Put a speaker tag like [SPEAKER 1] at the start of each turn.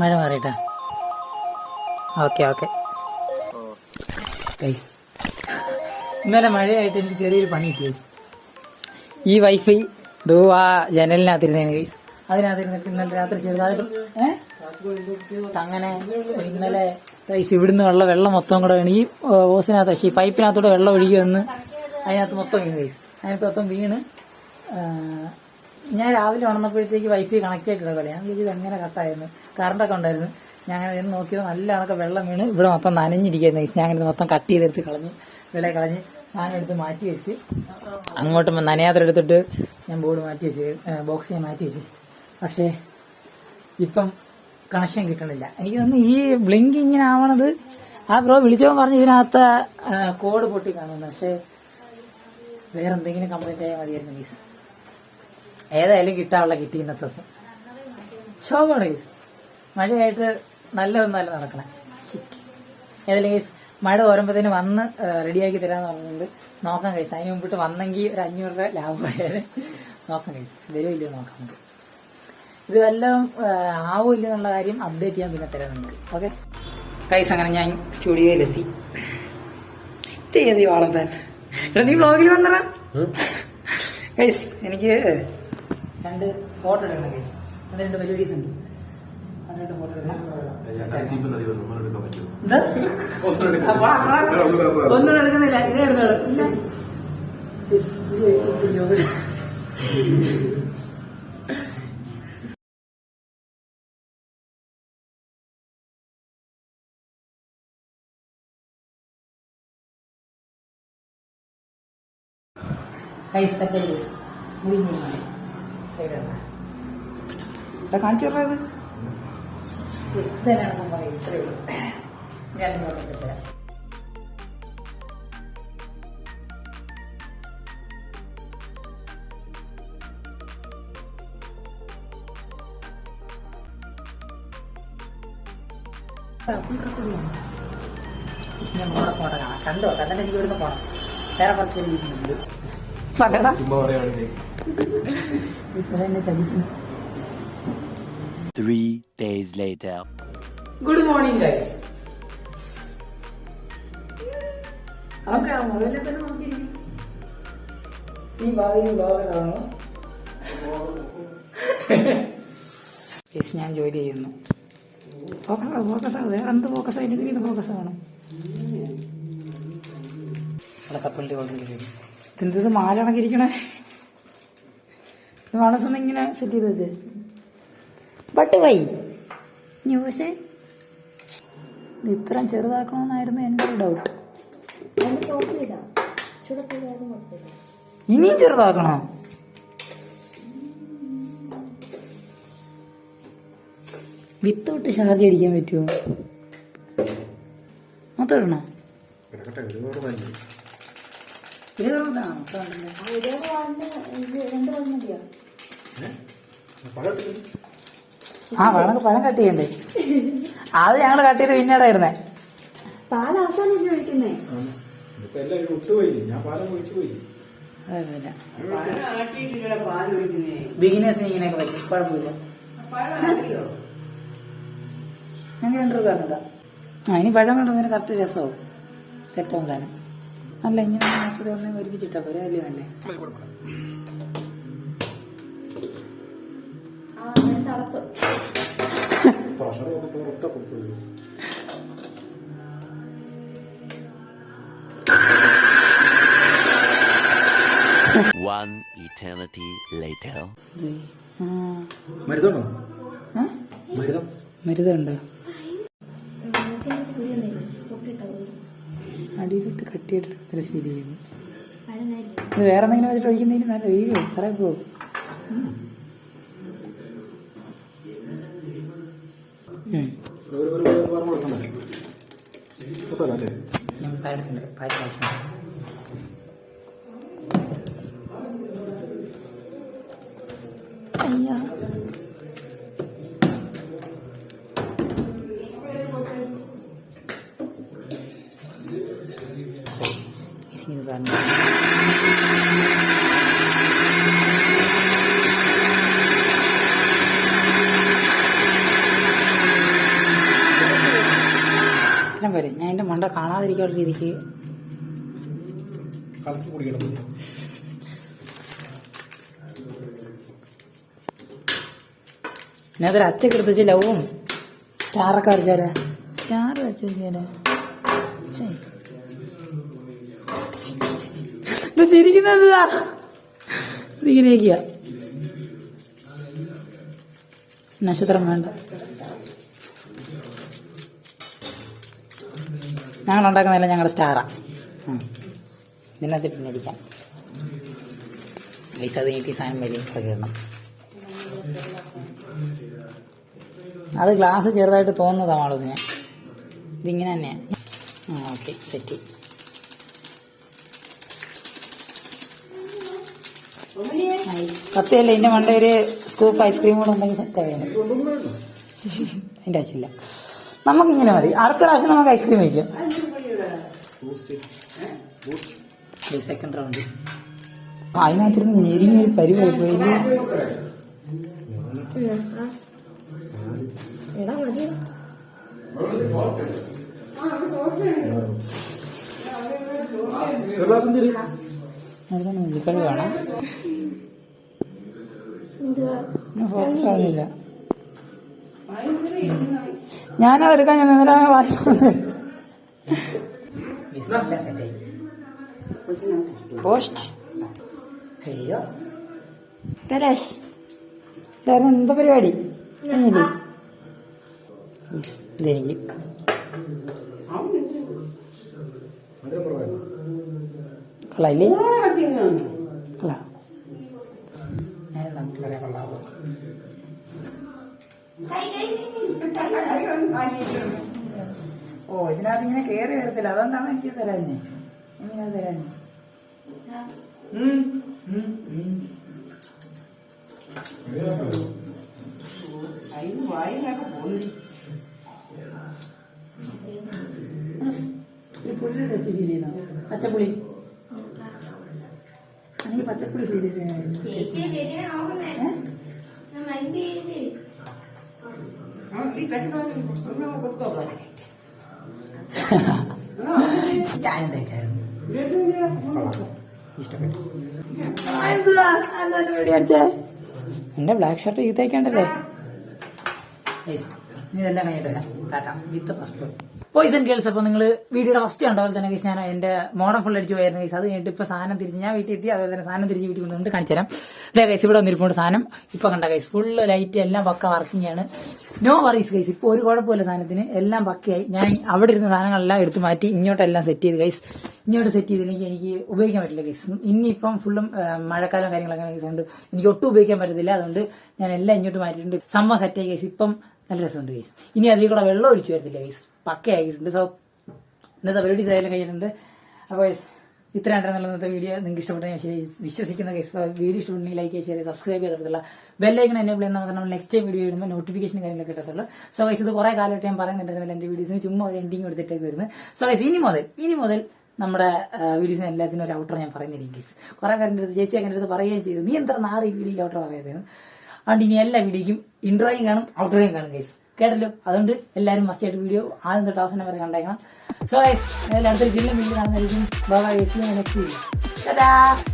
[SPEAKER 1] മഴ മാറിയിട്ടാ. Okay okay. ഇന്നലെ മഴയായിട്ട് എനിക്ക് ചെറിയൊരു പണി കിട്ടി ഗൈസ് ഈ വൈഫൈ ദോ ആ ജനലിനകത്തിരുന്നേന് ഗൈസ് അതിനകത്തിരുന്നിട്ട് ഇന്നലെ രാത്രി ചെറുതായിട്ട് അങ്ങനെ ഇന്നലെ ഗൈസ് ഇവിടുന്ന് ഉള്ള വെള്ളം മൊത്തം കൂടെ വീണ്. ഈ ഓസിനകത്ത് പക്ഷേ ഈ പൈപ്പിനകത്തൂടെ വെള്ളം ഒഴുകി വന്ന് അതിനകത്ത് മൊത്തം വീണ് ഗൈസ് അതിനകത്ത് മൊത്തം വീണ് ഞാൻ രാവിലെ ഉണർന്നപ്പോഴത്തേക്ക് വൈഫൈ കണക്ട് ആയിട്ടുള്ള കളിയാണ് ഞാൻ വിചാരിച്ചത് എങ്ങനെ കട്ടായിരുന്നു കറണ്ടൊക്കെ ഉണ്ടായിരുന്നു. ഞാൻ അങ്ങനെ ഇരുന്ന് നോക്കിയത് നല്ല കണക്ക് വെള്ളം വീണ്. ഇവിടെ മൊത്തം നനഞ്ഞിരിക്കുന്നത് ഗൈസ് ഞാൻ അങ്ങനെ മൊത്തം കട്ട് ചെയ്തെടുത്ത് കളഞ്ഞു വിളയെ കളഞ്ഞ് സാധനം എടുത്ത് മാറ്റി വെച്ച്. അങ്ങോട്ട് നനയാത്രെടുത്തിട്ട് ഞാൻ ബോർഡ് മാറ്റി വെച്ച് ബോക്സ് ഞാൻ മാറ്റി വെച്ച്. പക്ഷേ ഇപ്പം കണക്ഷൻ കിട്ടണില്ല. എനിക്ക് തോന്നുന്നു ഈ ബ്ലിങ്ക് ഇങ്ങനെ ആവണത് ആ ബ്രോ വിളിച്ചവൻ പറഞ്ഞു ഇതിനകത്ത് കോഡ് പൊട്ടി കാണുന്നു പക്ഷേ വേറെ എന്തെങ്കിലും കംപ്ലൈന്റ് ആയാൽ മതിയായിരുന്നു ഗീസ് ഏതായാലും കിട്ടാനുള്ള കിട്ടി ഇന്നത്തെ ദിവസം ശോകമാണ് ഗൈസ് മഴയായിട്ട് നല്ലതൊന്നല്ല നടക്കണേ. ഷിറ്റ് ഏതായാലും ഗൈസ് മഴ ഓരോമ്പത്തേന് വന്ന് റെഡിയാക്കി തരാന്ന് പറഞ്ഞിട്ടുണ്ട്. നോക്കാം ഗൈസ് അതിന് മുമ്പിട്ട് വന്നെങ്കിൽ ഒരു അഞ്ഞൂറ് രൂപ ലാഭമായാലും നോക്കാം ഗൈസ് വരുമില്ലയോ നോക്കാം നമുക്ക്. ഇത് വല്ലതും ആവില്ല എന്നുള്ള കാര്യം അപ്ഡേറ്റ് ചെയ്യാൻ പിന്നെ തരാം നമുക്ക്. ഓക്കെ കൈസ് അങ്ങനെ ഞാൻ സ്റ്റുഡിയോയിലെത്തി തീയതി വളർത്താൻ നീ വ്ളോഗിൽ വന്നടാ. കൈസ് എനിക്ക് രണ്ട് ഫോട്ടോ എടുക്കണം കേസ് അത് രണ്ട് പരിപാടീസ് ഉണ്ട്. അത് രണ്ട് ഫോട്ടോ എടുക്കണം. ഒന്നും എടുക്കുന്നില്ല. ഇതേ എടുത്തോളൂ. ഇല്ല. Please, ഇത് കാണിച്ചു പറഞ്ഞത് സംഭവം ഇത്രയേ ഉള്ളൂ. രണ്ട് നോട്ട് തരാം. ഞാൻ മോടെ ഫോട്ടോ കാണാം. കണ്ടോ? കണ്ടിട്ട് എനിക്ക് ഇവിടുന്ന് പോണം. വേറെ കുറച്ച് പേര്
[SPEAKER 2] Three days later.
[SPEAKER 1] Good morning, guys. ആ മൊബൈലിൽ തന്നെ നോക്കിയിരിക്കും. ഈ ബ്ലോഗറാണോ യെസ് ഞാൻ ജോലി ചെയ്യുന്നു. ഫോക്കസ് ഫോക്കസ് ആണ്. വേറെ എന്ത് ഫോക്കസ് ആയിട്ട് ഇത് ഫോക്കസ് ആണ്. കപ്പലിന്റെ ഓർഡർ ഇതെന്ത് മാല കണക്കിരിക്കണേ ഇത് മനസ്സൊന്നും ഇങ്ങനെ സെറ്റ് ചെയ്ത് വെച്ചേ. ബട്ട് വൈ ന്യൂസ് ഇത് ഇത്രയും ചെറുതാക്കണമെന്നായിരുന്നു എന്റെ ഒരു ഡൗട്ട് ഇനിയും ചെറുതാക്കണോ? വിത്തൗട്ട് ചാർജ് അടിക്കാൻ പറ്റുമോ മൊത്തം ഇടണോ? ഇരുപതാണോ ആ വേണമെങ്കിൽ പഴം കട്ട് ചെയ്യണ്ടേ? അത് ഞങ്ങൾ കട്ട് ചെയ്ത് പിന്നീട് ഇടുന്നേ.
[SPEAKER 3] പാൽ അവസാനം ഒഴിക്കുന്നേ?
[SPEAKER 1] ബിഗിനേഴ്സിന് ഇങ്ങനെയൊക്കെ പറ്റും. കുഴപ്പമില്ല. ഞങ്ങൾ രണ്ടു പേരുണ്ട ആ ഇനി പഴം കൊണ്ടുവന്നതിന് കറക്റ്റ് രസമാവും. സെറ്റാവും തന്നെ അല്ല ഇങ്ങനെ നാൽപ്പത് ദിവസം ഒരുമിച്ചിട്ടാ പോരാ അല്ലേ അല്ലേ
[SPEAKER 2] One eternity later.
[SPEAKER 1] ആ?
[SPEAKER 4] മരുന്നും?
[SPEAKER 1] മരുതുണ്ടോ അടിയിലിട്ട് കട്ടിയിട്ട് ഇത്ര ശരിയായിരുന്നു ഇത് വേറെ എന്തെങ്കിലും വെച്ചിട്ട് ഒഴിക്കുന്നതിന് നല്ല വീഴോ തറ പോകും
[SPEAKER 4] ഒരു ഒരു ഒരു വാരം കൊടുക്കണ്ടേ പത്തല്ല അല്ലേ
[SPEAKER 1] ഞാൻ പാലക്കുണ്ട് പാൽ ആവശ്യമുണ്ട് അയ്യാ ശരി ഇത് പറഞ്ഞു സാധനം വരെ. ഞാൻ എന്റെ മണ്ട കാണാതിരിക്കാനുള്ള രീതിക്ക്
[SPEAKER 4] കലക്കി കുടിക്കണം.
[SPEAKER 1] അതൊരു അച്ചക്ക് എടുത്ത് വെച്ച് ലവും. ചാറൊക്കെ വരച്ചാലേ ചാറ് വെച്ച് ചിരിക്കുന്നത് ഇതാ. ഇതിങ്ങനെയൊക്കെയാ നക്ഷത്രം വേണ്ട. ഞങ്ങൾ ഉണ്ടാക്കുന്നതല്ല ഞങ്ങളുടെ സ്റ്റാറാ. ഇതിനകത്തിട്ട് ഇതിനകത്ത് പിന്നടിക്കാം പൈസ അത് നീട്ടി സാധനം വലിയ ഇടണം. അത് ഗ്ലാസ് ചെറുതായിട്ട് തോന്നുന്നതാ മാളൂസിന് ഇതിങ്ങനെ തന്നെയാണ് ആ ഓക്കെ സെറ്റ് കത്തിയല്ല ഇതിന്റെ മണ്ട ഒരു സ്കൂപ്പ് ഐസ്ക്രീം കൂടെ ഉണ്ടെങ്കിൽ സെറ്റ് ആയാലും അതിന്റെ ആവശ്യമില്ല നമുക്കിങ്ങനെ മതി. അടുത്ത പ്രാവശ്യം നമുക്ക് ഐസ്ക്രീം വയ്ക്കാം സെക്കൻഡ് റൗണ്ട് അതിനകത്തിരുന്ന് ഞെരിഞ്ഞ ഒരു പരിവായി പോയി.
[SPEAKER 3] എടാ മതി.
[SPEAKER 4] ഒരു ഗ്ലാസ് എന്തിരി
[SPEAKER 1] അതാണ് മുഴുക്കൾ വേണം
[SPEAKER 3] എന്തുവാ
[SPEAKER 1] ഫോക്കസ് ആവുന്നില്ല. ഞാനത് എടുക്കാൻ ഞാൻ നേരം വായിക്കുന്നത് പോസ്റ്റ് അയ്യോ. കലാശ് ഇതായിരുന്നു എന്താ പരിപാടി? ഇതെനിക്ക് കൊള്ളായില്ലേ കൊള്ളാം. നമുക്ക് പറയാ കൊള്ളാവോ ഓ ഇതിനകത്ത് ഇങ്ങനെ കേറി വരത്തില്ല. അതുകൊണ്ടാണ് എനിക്ക് തരാഞ്ഞേ? എങ്ങനെ തരാഞ്ഞേ? പുള്ളിയുടെ ഫീൽ ചെയ്യുന്നു പച്ചപ്പുളി. എനിക്ക് പച്ചപ്പുളി ഫീൽ ചെയ്യുന്നു
[SPEAKER 3] ചേച്ചി
[SPEAKER 1] ഞാനും തേച്ചായിരുന്നു? എന്റെ ബ്ലാക്ക് ഷർട്ട് ഈ തേക്കണ്ടല്ലേ? ഇതെല്ലാം കഴിഞ്ഞിട്ട് വരാം. ടാറ്റ. പോയിസൺ ഗേൾസ് അപ്പോൾ നിങ്ങൾ വീഡിയോയുടെ ഫസ്റ്റ് കണ്ട തന്നെ guys ഞാൻ എന്റെ മോഡം ഫുൾ അടിച്ചു പോയായിരുന്നു കേസ് അത് കഴിഞ്ഞിട്ട് ഇപ്പൊ സാധനം തിരിച്ച് ഞാൻ വീട്ടിൽ എത്തി. അതുപോലെ തന്നെ സാധനം തിരിച്ച് വീട്ടിൽ കൊണ്ടുവന്നിട്ട് കാണിച്ചു തരാം. ഇതേ കേസ് ഇവിടെ വന്നിരിപ്പുണ്ട് സാധനം. ഇപ്പൊ കണ്ട കേസ് ഫുള്ള് ലൈറ്റ് എല്ലാം പക്ക വർക്കിംഗ് ആണ്. നോ വറീസ് ഗൈസ് ഇപ്പൊ ഒരു കുഴപ്പമില്ല സാധനത്തിന്. എല്ലാം പക്കയായി. ഞാൻ അവിടെ ഇരുന്ന സാധനങ്ങളെല്ലാം എടുത്ത് മാറ്റി ഇങ്ങോട്ടെല്ലാം സെറ്റ് ചെയ്ത് ഗൈസ് ഇങ്ങോട്ട് സെറ്റ് ചെയ്തില്ലെങ്കിൽ എനിക്ക് ഉപയോഗിക്കാൻ പറ്റില്ല ഗൈസ് ഇനിയിപ്പം ഫുള്ളും മഴക്കാലം കാര്യങ്ങളൊക്കെ ഗൈസ് ഉണ്ട് എനിക്ക് ഒട്ടും ഉപയോഗിക്കാൻ പറ്റത്തില്ല. അതുകൊണ്ട് ഞാൻ എല്ലാം ഇങ്ങോട്ട് മാറ്റിയിട്ടുണ്ട്. സംഭവം സെറ്റായി ഗൈസ് ഇപ്പം നല്ല രസമുണ്ട് ഗൈസ് ഇനി അതിൽ കൂടെ വെള്ളം ഒഴിച്ചു വരത്തില്ല ഗൈസ് പക്കയായിട്ടുണ്ട് സോ ഇന്നത്തെ പരിപാടി ആയാലും കഴിഞ്ഞിട്ടുണ്ട്. അപ്പോൾ ഗൈസ് ഇത്രയാണ്ടെന്നുള്ള ഇന്നത്തെ വീഡിയോ നിങ്ങൾക്ക് ഇഷ്ടപ്പെട്ടെങ്കിൽ വിശ്വസിക്കുന്ന കേസ് വീഡിയോ ഇഷ്ടപ്പെട്ടെങ്കിൽ ലൈക്ക് ഷെയർ സബ്സ്ക്രൈബ് ചെയ്തിട്ടുള്ള ബെല്ലൈക്കൺ എന്നെ ചെയ്യുന്ന നമ്മൾ നെക്സ്റ്റ് വീഡിയോ വരുമ്പോൾ നോട്ടിഫിക്കേഷൻ കാര്യങ്ങളൊക്കെ കിട്ടത്തുള്ളൂ. സോ ഗൈസ് ഇത് കുറേ കാലമായിട്ട് ഞാൻ പറയുന്നുണ്ടായിരുന്നില്ല എന്റെ വീഡിയോസിന് ചുമ്മാ ഒരു എൻഡിങ് എടുത്തിട്ടേക്ക് വരുന്നത് സോ ഗൈസ് ഇനി മുതൽ ഇനി മുതൽ നമ്മുടെ വീഡിയോസിന് എല്ലാത്തിനും ഒരു ഔട്ടർ ഞാൻ പറയുന്നില്ല ഗൈസ് കുറേ പേരുടെ അടുത്ത് ചേച്ചി അങ്ങനെ അടുത്ത് പറയുകയും ചെയ്തു. നീ എന്താ നാറ് വീഡിയോ ഔട്ടർ പറയാത്തത് അതുകൊണ്ട് ഇനി എല്ലാ വീഡിയോയ്ക്കും ഇൻട്രോയും കാണും ഔട്ട്രോയും കാണും ഗൈസ് കേട്ടല്ലോ? അതുകൊണ്ട് എല്ലാവരും മസ്റ്റ് ആയിട്ട് വീഡിയോ ആദ്യം തൊട്ട് അവസാനം വരെ കണ്ടേക്കണം. സോ ഗൈസ് അടുത്തൊരു ജില്ല വീഡിയോ കാണുന്നതായിരിക്കും. Bye next video